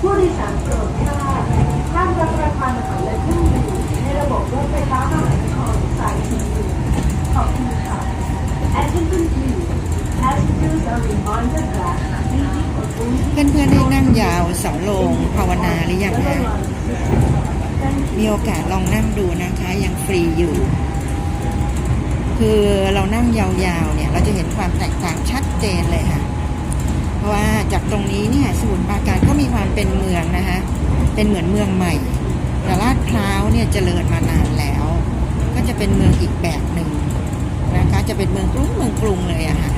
ผู้โดยสารโปรดทราบห้ามรับประทานอาหารและเครื่องดื่มในระบบรถไฟฟ้ามหานครสายสีเหลืองขอบคุณค่ะ Attention please passengers are reminded that eating or drinking เพื่อนๆได้นั่งยาวเสาโลงภาวนาหรือยังคะมีโอกาสลองนั่งดูนะคะยังฟรีอยู่ คือเรานั่งยาวๆเนี่ย เราจะเห็นความแตกต่างชัดเจนเลยค่ะ เป็นเมืองนะคะเป็นเหมือนเมืองใหม่แต่ลาดพร้าวเนี่ยเจริญมานานแล้ว ก็จะเป็นเมืองอีกแบบหนึ่งนะคะจะเป็นเมืองกรุงเมืองกรุงเลยอะค่ะ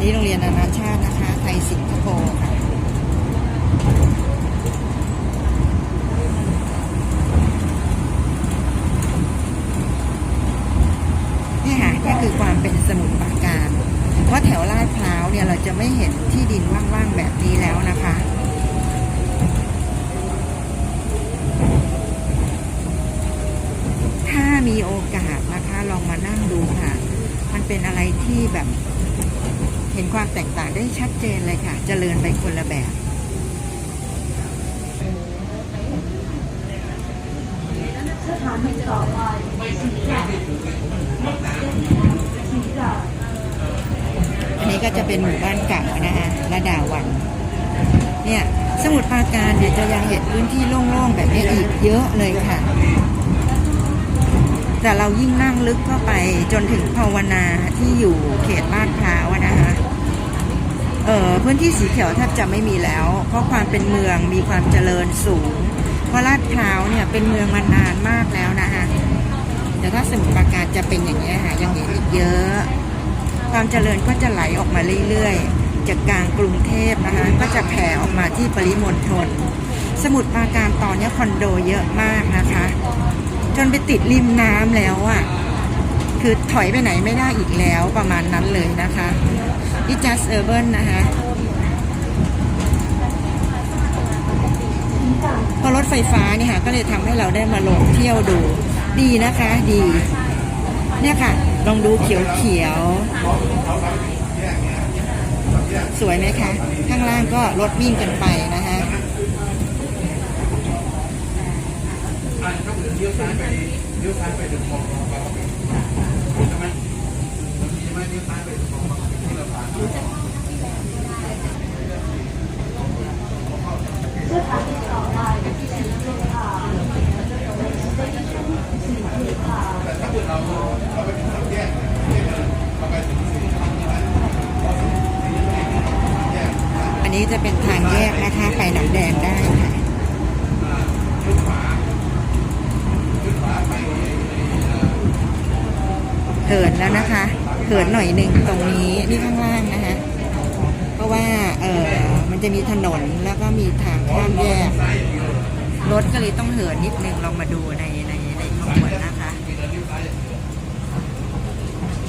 นี่โรงเรียนนานาชาตินะคะ ไทยสิงคโปร์ค่ะ นี่ค่ะก็คือความเป็นสมุทรปราการว่าแถวลาดพร้าวเนี่ยเราจะไม่เห็นที่ดินว่างๆแบบนี้แล้วนะคะ ถ้ามีโอกาสนะคะ ลองมานั่งดูค่ะ มันเป็นอะไรที่แบบ เห็นความแตกต่างได้ ชัดเจนเลยค่ะ เจริญไปคนละแบบสถานีต่อไปสีแดงสีแดงอันนี้ก็จะเป็นหมู่บ้านเก่านะคะระดาวัน เนี่ยสมุทรปราการเดี๋ยวจะยังเห็นพื้นที่โล่งๆแบบนี้อีกเยอะเลยค่ะ แต่เรายิ่งนั่งลึกเข้าไปจนถึงภาวนาที่อยู่เขตลาดพร้าวนะคะ พื้นที่สีเขียวแทบจะไม่มีแล้ว เพราะความเป็นเมืองมีความเจริญสูง เพราะลาดพร้าวเนี่ยเป็นเมืองมานานมากแล้วนะคะแต่ถ้าสมุทรปราการจะเป็นอย่างนี้ค่ะยังเห็นอีกเยอะ ความเจริญก็จะไหลออกมาเรื่อยๆ จากกลางกรุงเทพนะคะก็จะแผ่ออกมาที่ปริมณฑลสมุทรปราการตอนนี้คอนโดเยอะมากนะคะ จนไปติดริมน้ำแล้วอะ่ะคือถอยไปไหนไม่ได้อีกแล้วประมาณนั้นเลยนะคะ ที่ just urban นะคะ พอรถไฟฟ้านี่ค่ะก็เลยทำให้เราได้มาลงเที่ยวดู ดีนะคะดี เนี่ยค่ะ ลองดูเขียวๆสวยไหมคะ ข้างล่างก็รถวิ่งกันไปนะคะสถานีต่อไปสีเขียวค่ะ next station สีเขียวค่ะอั อันนี้จะเป็นทางแยกนะคะไปหนองแดงได้ค่ะเหินแล้วนะคะ เหินหน่อยหนึ่งตรงนี้นี่ข้างล่างนะคะเพราะว่าเออมันจะมีถนนแล้วก็มีทางข้ามแยกรถก็เลยต้องเหินนิดนึงลองมาดูในในในขบวนนะคะ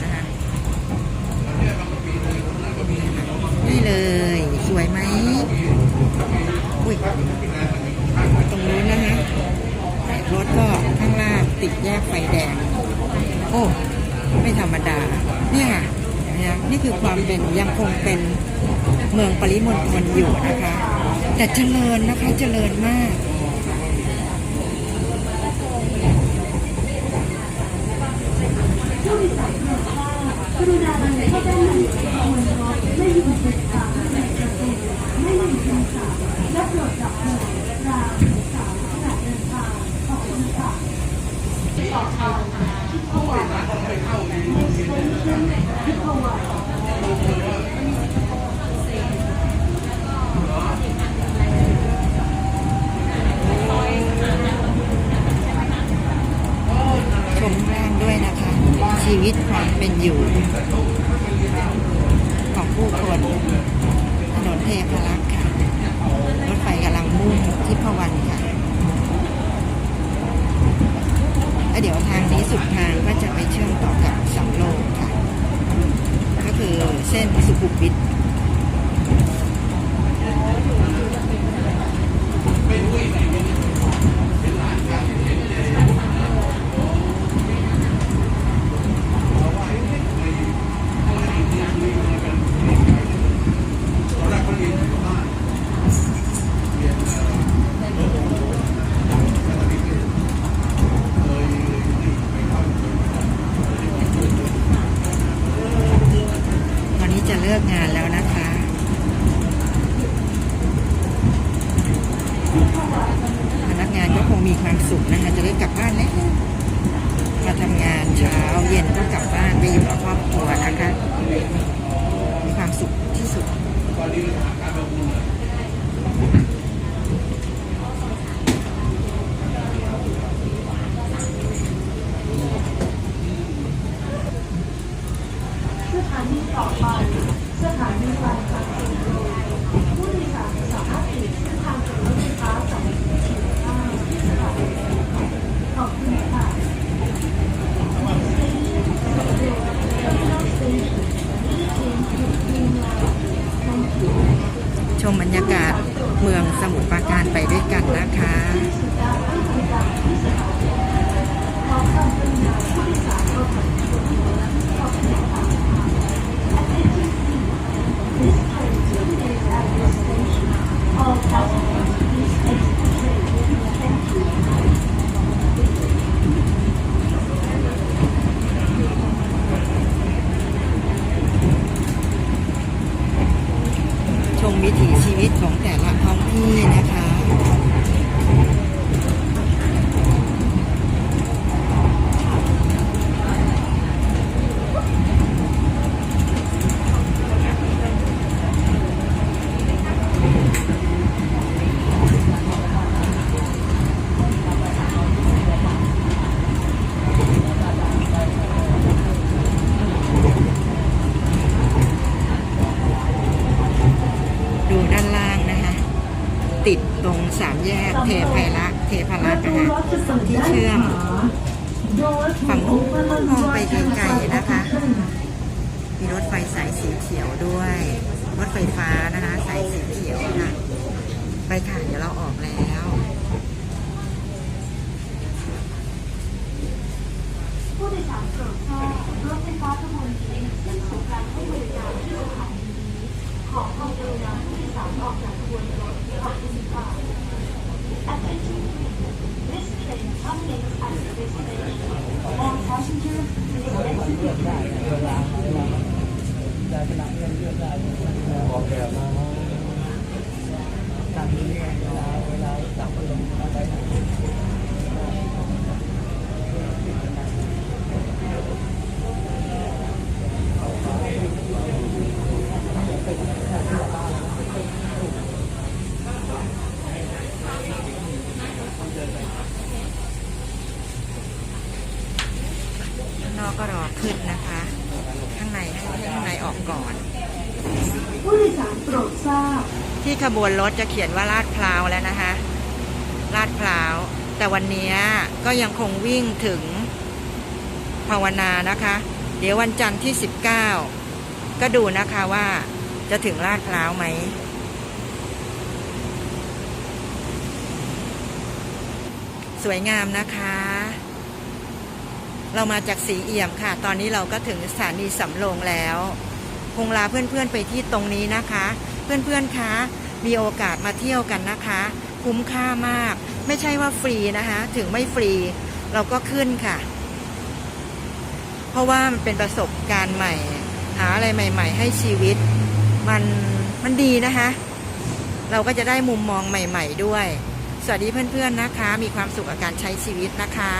นะคะนี่เลย สวยไหมอุ้ยตรงนู้นนะคะรถก็ข้างล่างติดแยกไฟแดง โอ้ ไม่ธรรมดา นี่ค่ะนี่ยนี่คือความเป็นยังคงเป็นเมืองปริมณฑลอยู่นะคะ แต่เจริญนะคะเจริญมากกรุณาเดินเข้าด้านในขบวนรถไม่ยืนติดขางในประตูไม่ยืนคำสั่งและโปรดจับหน่วยรางสามขณะเดินทางขอบคุณค่ะต่อทางทิพวรรณ next station ทิพวรรณ ชมข้างล่างด้วยนะคะ ชีวิตความเป็น อยู่ ของผู้คนถนนเทพรักษ์ค่ะ รถไฟกำลังมุ่งที่พวันค่ะแล้วเดี๋ยวทางนี้สุดทางก็จะไปเชื่อมต่อกับสำโรงค่ะ ก็คือเส้นสุขุมวิท เย็นก็กลับบ้านไปอยู่กับครอบครัวนะคะ มีความสุขที่สุดสถานีต่อไปสถานีปลายทางผู้โดยสารสามารถเปลี่ยนเส้นทางจากรถไฟฟ้าสายสีเขียวได้ที่สถานีขอบคุณค่ะ ชมบรรยากาศเมืองสมุทรปราการไปด้วยกันนะคะ All passengers, please exit the train. Thank you. ชมวิถีชีวิตของแต่ละท้องที่นะคะ ดูด้านล่างนะคะ ติดตรงสามแยก เทพไพรักษ์เทพรักษ์นะคะที่เชื่อมฝั่งนู้นมองไปไกลๆนะคะ มีรถไฟสายสีเขียวด้วย รถไฟฟ้านะคะสายสีเขียวค่ะ ไปค่ะเดี๋ยวเราออกแล้วผู้โดยสารโปรดทราบรถไฟฟ้าขบวนนี้ขึ้นสู่การให้บริการที่สถานีนี้ ขอความกรุณาผู้โดยสารออกจากขบวนรถขอบคุณค่ะ Attention This train terminates at this station. All passengers please exit the train. ข้างนอกก็รอขึ้นนะคะ ข้างในให้ข้างในออกก่อน ผู้โดยสารโปรดทราบ ที่ขบวนรถจะเขียนว่าลาดพร้าวแล้วนะคะ ลาดพร้าว แต่วันนี้ก็ยังคงวิ่งถึงภาวนานะคะ เดี๋ยววันจันทร์ที่ 19 ก็ดูนะคะว่าจะถึงลาดพร้าวไหม สวยงามนะคะ เรามาจากสีเอี่ยมค่ะ ตอนนี้เราก็ถึงสถานีสำโรงแล้ว คงลาเพื่อนๆไปที่ตรงนี้นะคะ เพื่อนๆคะมีโอกาสมาเที่ยวกันนะคะ คุ้มค่ามาก ไม่ใช่ว่าฟรีนะคะ ถึงไม่ฟรี เราก็ขึ้นค่ะ เพราะว่ามันเป็นประสบการณ์ใหม่ หาอะไรใหม่ ๆ ให้ชีวิต มันมันดีนะคะ เราก็จะได้มุมมองใหม่ ๆ ด้วย สวัสดีเพื่อนๆนะคะ มีความสุขกับการใช้ชีวิตนะคะ